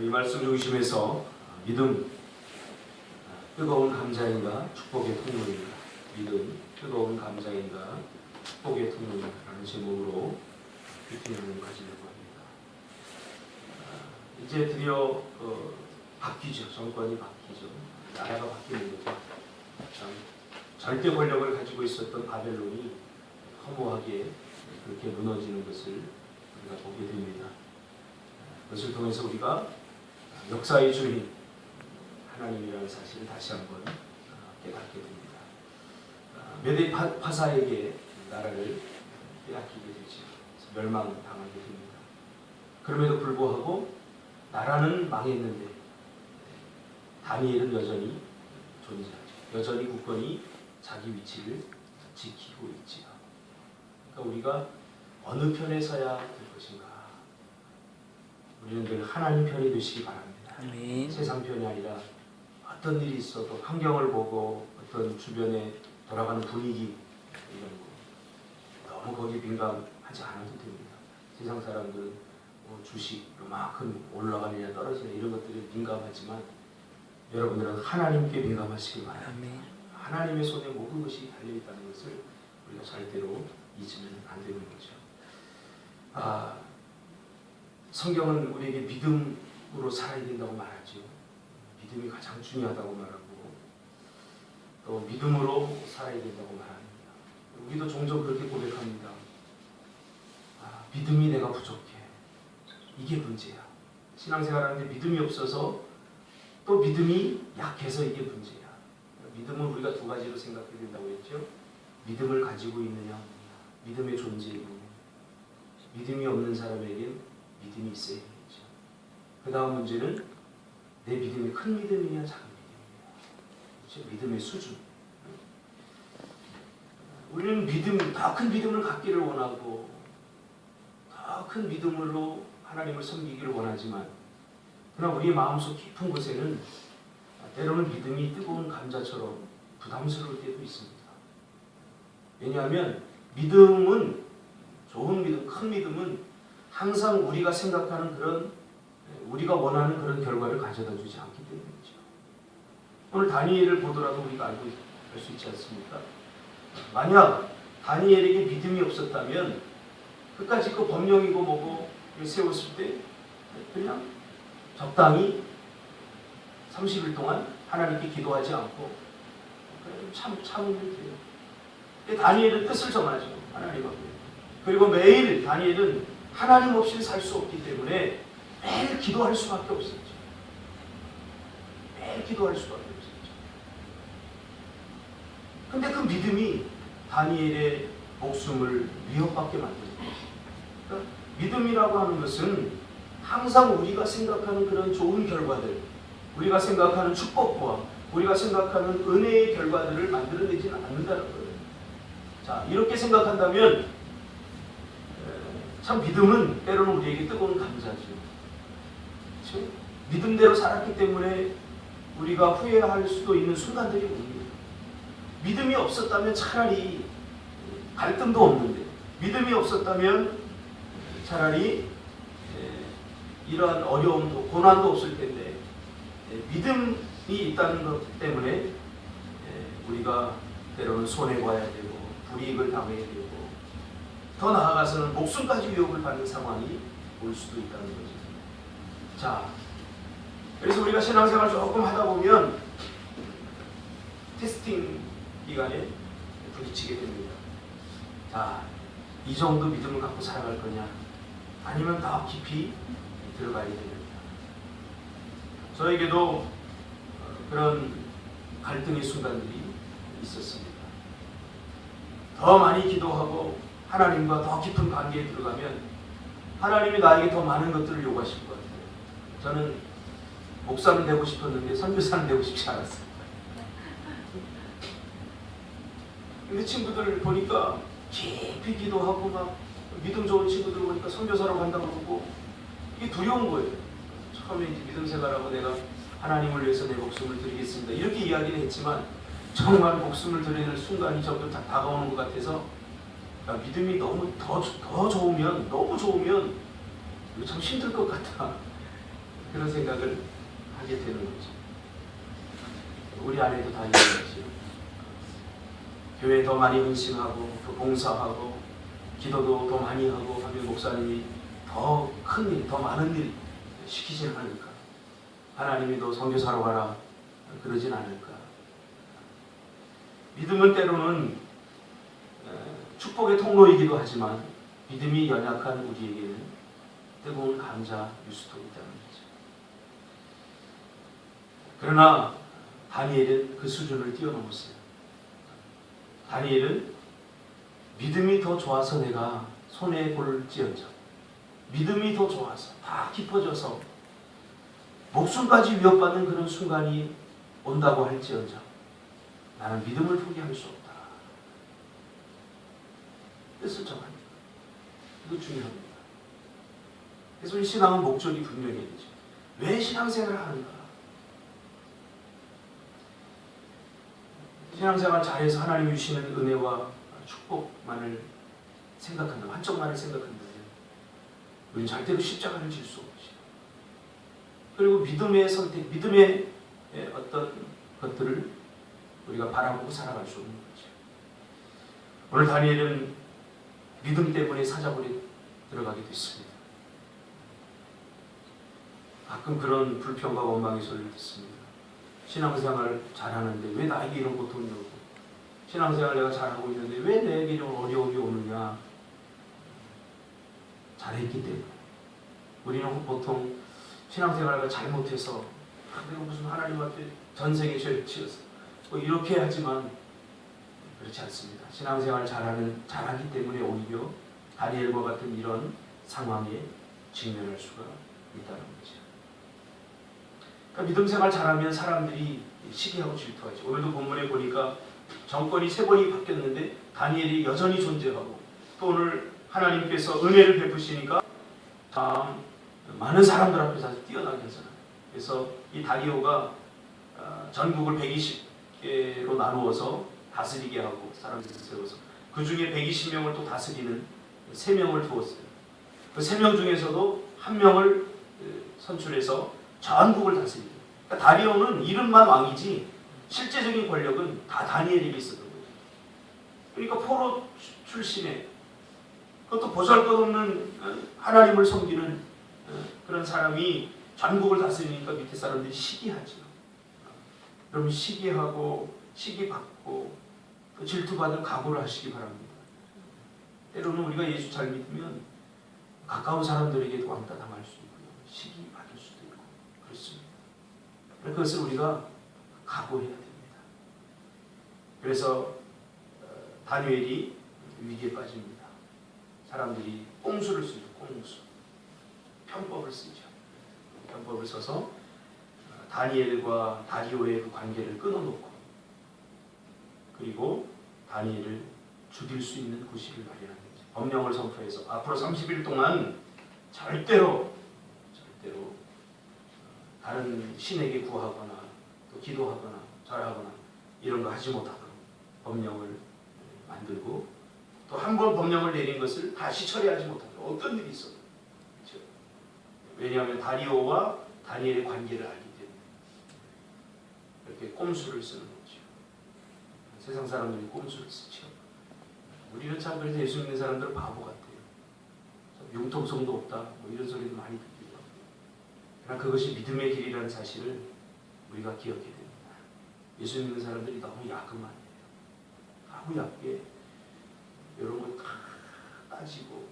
이 말씀 중심에서 믿음 뜨거운 감자인가 축복의 통로인가 믿음 뜨거운 감자인가 축복의 통로인가라는 제목으로 뷰티를 가지려고 합니다. 아, 이제 드디어 어, 바뀌죠 정권이 바뀌죠 나라가 바뀌는 거죠. 참 절대 권력을 가지고 있었던 바벨론이 허무하게 그렇게 무너지는 것을 우리가 보게 됩니다. 그것을 통해서 우리가 역사의 주인 하나님이라는 사실을 다시 한번 깨닫게 됩니다. 메데 파- 파사에게 나라를 빼앗기게 되죠. 멸망당하게 됩니다. 그럼에도 불구하고 나라는 망했는데 다니엘은 여전히 존재하죠. 여전히 국권이 자기 위치를 지키고 있지요. 그러니까 우리가 어느 편에 서야 될 것인가? 우리는 늘 하나님 편이 되시기 바랍니다. 아멘. 세상 편이 아니라 어떤 일이 있어도 환경을 보고 어떤 주변에 돌아가는 분위기 이런 거 너무 거기에 민감하지 않아도 됩니다. 세상 사람들은 뭐 주식 요만큼 올라가느냐 떨어지냐 이런 것들에 민감하지만 여러분들은 하나님께 민감하시기 바랍니다. 아멘. 하나님의 손에 모든 것이 달려 있다는 것을 우리가 절대로 잊으면 안 되는 거죠. 아, 성경은 우리에게 믿음으로 살아야 된다고 말하죠. 믿음이 가장 중요하다고 말하고 또 믿음으로 살아야 된다고 말합니다. 우리도 종종 그렇게 고백합니다. 아, 믿음이 내가 부족해. 이게 문제야. 신앙생활하는데 믿음이 없어서 또 믿음이 약해서 이게 문제야. 믿음은 우리가 두 가지로 생각해야 된다고 했죠. 믿음을 가지고 있느냐, 믿음의 존재이 뭐냐. 믿음이 없는 사람에겐 믿음이 있어야 되겠죠. 그 다음 문제는 내 믿음이 큰 믿음이냐, 작은 믿음이냐. 그렇죠? 믿음의 수준. 우리는 믿음, 더 큰 믿음을 갖기를 원하고, 더 큰 믿음으로 하나님을 섬기기를 원하지만, 그러나 우리의 마음속 깊은 곳에는 때로는 믿음이 뜨거운 감자처럼 부담스러울 때도 있습니다. 왜냐하면 믿음은 좋은 믿음, 큰 믿음은 항상 우리가 생각하는 그런 우리가 원하는 그런 결과를 가져다 주지 않기 때문이죠. 오늘 다니엘을 보더라도 우리가 알고 알 수 있지 않습니까? 만약 다니엘에게 믿음이 없었다면 끝까지 그 법령이고 뭐고 세웠을 때 그냥 적당히 30일 동안 하나님께 기도하지 않고 참 참으면 돼요. 다니엘은 뜻을 정하죠. 하나님 앞에. 그리고 매일 다니엘은 하나님 없이는 살수 없기 때문에 매일 기도할 수밖에 없었죠. 매일 기도할 수밖에 없었죠. 근데 그 믿음이 다니엘의 목숨을 위협받게 만들어요. 그러니까 믿음이라고 하는 것은 항상 우리가 생각하는 그런 좋은 결과들, 우리가 생각하는 축복과 우리가 생각하는 은혜의 결과들을 만들어내지는 않는다는 거예요. 자, 이렇게 생각한다면 에, 참 믿음은 때로는 우리에게 뜨거운 감자죠. 그렇죠? 믿음대로 살았기 때문에 우리가 후회할 수도 있는 순간들이 옵니다. 믿음이 없었다면 차라리 갈등도 없는데 믿음이 없었다면 차라리 에, 이러한 어려움도 고난도 없을 텐데 에, 믿음이 있다는 것 때문에 에, 우리가 때로는 손해 봐야 되고 불이익을 당해야 되고 더 나아가서는 목숨까지 위협을 받는 상황이 올 수도 있다는 거죠. 자, 그래서 우리가 신앙생활 조금 하다 보면 테스팅 기간에 부딪히게 됩니다. 자, 이 정도 믿음을 갖고 살아갈 거냐? 아니면 더 깊이 들어가야 됩니다. 저에게도 어, 그런 갈등의 순간들이 있었습니다. 더 많이 기도하고 하나님과 더 깊은 관계에 들어가면 하나님이 나에게 더 많은 것들을 요구하실 것 같아요. 저는 목사는 되고 싶었는데 선교사는 되고 싶지 않았어요. 근데 친구들 보니까 깊이 기도하고 막 믿음 좋은 친구들 보니까 선교사로 간다고 그러고 이게 두려운 거예요. 처음에 이제 믿음 생활하고 내가 하나님을 위해서 내 목숨을 드리겠습니다. 이렇게 이야기를 했지만 정말 목숨을 드리는 순간이 점점 다 다가오는 것 같아서 야, 믿음이 너무 더, 더 좋으면 너무 좋으면 참 힘들 것 같다. 그런 생각을 하게 되는 거죠. 우리 안에도 다 있는 거죠. 교회 더 많이 헌신하고 더 봉사하고 기도도 더 많이 하고 하면 목사님이 더 큰 일, 더 많은 일 시키지 않으니까 하나님이 너 선교사로 가라 그러진 않을까. 믿음은 때로는 에, 축복의 통로이기도 하지만 믿음이 연약한 우리에게는 뜨거운 감자 유수도 있다는 거죠. 그러나 다니엘은 그 수준을 뛰어넘었어요. 다니엘은 믿음이 더 좋아서 내가 손해 볼지언정 믿음이 더 좋아서 다 깊어져서 목숨까지 위협받는 그런 순간이 온다고 할지언정 나는 믿음을 포기할 수 없다. 뜻을 정합니다. 이거 중요합니다. 그래서 이 신앙은 목적이 분명해야 되죠. 왜 신앙생활을 하는가? 신앙생활 잘해서 하나님이 주시는 은혜와 축복만을 생각한다. 한쪽만을 생각한다면 우리는 절대로 십자가를 질 수 없지. 그리고 믿음의 선택, 믿음의 어떤 것들을 우리가 바라보고 살아갈 수 없는 거죠. 오늘 다니엘은 믿음 때문에 사자굴에 들어가게 됐습니다. 가끔 그런 불평과 원망의 소리를 듣습니다. 신앙생활 잘하는데 왜 나에게 이런 고통이 오고 신앙생활 내가 잘하고 있는데 왜 내게 이런 어려움이 오느냐 잘했기 때문에 우리는 보통 신앙생활을 잘못해서 아, 내가 무슨 하나님 앞에 전생에 죄를 지어서 뭐 이렇게 하지만 그렇지 않습니다. 신앙생활 잘하는 잘하기 때문에 오히려 다니엘과 같은 이런 상황에 직면할 수가 있다는 거죠. 그러니까 믿음 생활 잘하면 사람들이 시기하고 질투하죠. 오늘도 본문에 보니까 정권이 세 번이 바뀌었는데 다니엘이 여전히 존재하고 또 오늘 하나님께서 은혜를 베푸시니까 참 많은 사람들 앞에서 뛰어나게 하잖아요. 그래서 이 다리오가 어, 전국을 120개로 나누어서 다스리게 하고 사람들을 세워서 그 중에 120명을 또 다스리는 세 명을 두었어요. 그세명 중에서도 한 명을 그, 선출해서 전국을 다스리고. 그러니까 다리오는 이름만 왕이지 실제적인 권력은 다 다니엘에게 있었던 거죠. 그러니까 포로 출신의 그것도 보잘것없는 어, 하나님을 섬기는 어, 그런 사람이 전국을 다스리니까 밑에 사람들이 시기하죠. 여러분 시기하고 시기받고 또 질투받을 각오를 하시기 바랍니다. 때로는 우리가 예수 잘 믿으면 가까운 사람들에게도 왕따 당할 수 있고요. 시기받을 수도 있고 그렇습니다. 그것을 우리가 각오해야 됩니다. 그래서 어, 다니엘이 위기에 빠집니다. 사람들이 꼼수를 쓰죠. 꼼수. 편법을 쓰죠. 편법을 써서 어, 다니엘과 다리오의 그 관계를 끊어놓고 그리고 다니엘을 죽일 수 있는 구실을 마련한 거죠. 법령을 선포해서 앞으로 30일 동안 절대로 절대로 어, 다른 신에게 구하거나 또 기도하거나 절하거나 이런 거 하지 못하도록 법령을 만들고 또 한 번 법령을 내린 것을 다시 처리하지 못하도록 어떤 일이 있어도 그렇죠? 왜냐하면 다리오와 다니엘의 관계를 알기 때문에 이렇게 꼼수를 쓰는 거죠. 세상 사람들이 꼼수를 쓰죠. 우리는 참 그래서 예수 믿는 사람들은 바보 같아요. 좀 융통성도 없다. 뭐 이런 소리도 많이 듣기도 하고. 그러나 그것이 믿음의 길이라는 사실을 우리가 기억해야 됩니다. 예수 믿는 사람들이 너무 야금하네요. 너무 얕게 이런 거다 따지고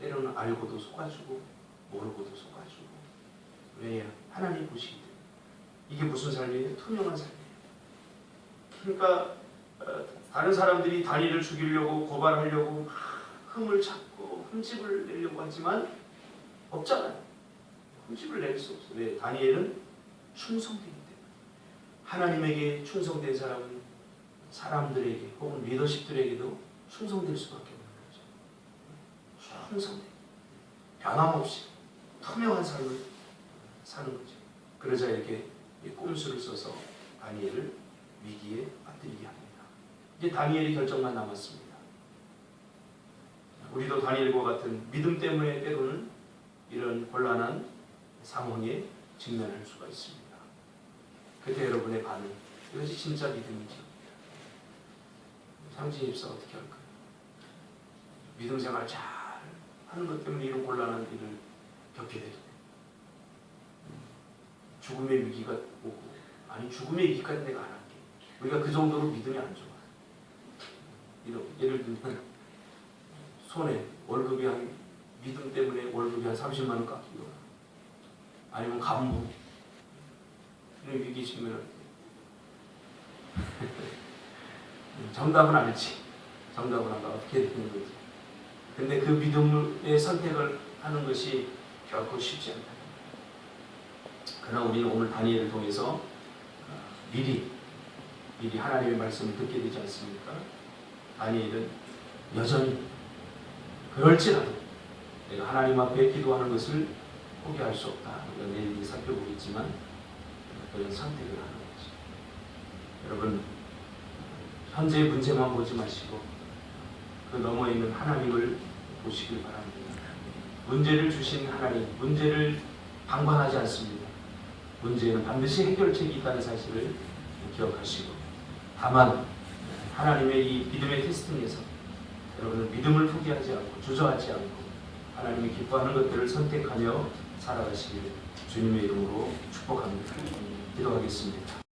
때로는 알고도 속아주고 모르고도 속아주고 왜냐? 하나님 보시기 때문에 이게 무슨 삶이에요? 투명한 삶이에요. 그러니까 어, 다른 사람들이 다니를 죽이려고 고발하려고 막 흠을 찾고 흠집을 내려고 하지만 없잖아요. 흠집을 낼 수 없어요. 왜? 다니엘은 충성되기 때문에 하나님에게 충성된 사람은 사람들에게 혹은 리더십들에게도 충성될 수밖에 없는 거죠. 충성돼. 변함없이 투명한 삶을 사는 거죠. 그러자 이렇게 이 꼼수를 써서 다니엘을 위기에 빠뜨리게 합니다. 이제 다니엘의 결정만 남았습니다. 우리도 다니엘과 같은 믿음 때문에 때로는 이런 곤란한 상황에 직면할 수가 있습니다. 그때 여러분의 반응 이것이 진짜 믿음이죠. 상진 입사 어떻게 할까요? 믿음 생활 잘 하는 것 때문에 이런 곤란한 일을 겪게 되죠. 죽음의 위기가 오고 아니 죽음의 위기까지 내가 안 할게. 우리가 그 정도로 믿음이 안 좋아. 예를 들면 손에 월급이 한 믿음 때문에 월급이 한 30만 원 깎이거나 아니면 간부 이런 위기 직면을 정답은 알지. 정답은 알아 어떻게 되는 거지. 근데 그 믿음의 선택을 하는 것이 결코 쉽지 않다. 그러나 우리는 오늘 다니엘을 통해서 어, 미리 미리 하나님의 말씀을 듣게 되지 않습니까? 다니엘은 여전히 그럴지라도 내가 하나님 앞에 기도하는 것을 포기할 수 없다. 우리가 내일 살펴보겠지만 그런 선택을 하는 거죠. 여러분 현재의 문제만 보지 마시고 그 너머에 있는 하나님을 보시길 바랍니다. 문제를 주신 하나님, 문제를 방관하지 않습니다. 문제는 반드시 해결책이 있다는 사실을 기억하시고 다만 하나님의 이 믿음의 테스팅에서 여러분은 믿음을 포기하지 않고 주저하지 않고 하나님이 기뻐하는 것들을 선택하며 살아가시기를 주님의 이름으로 축복합니다. 기도하겠습니다.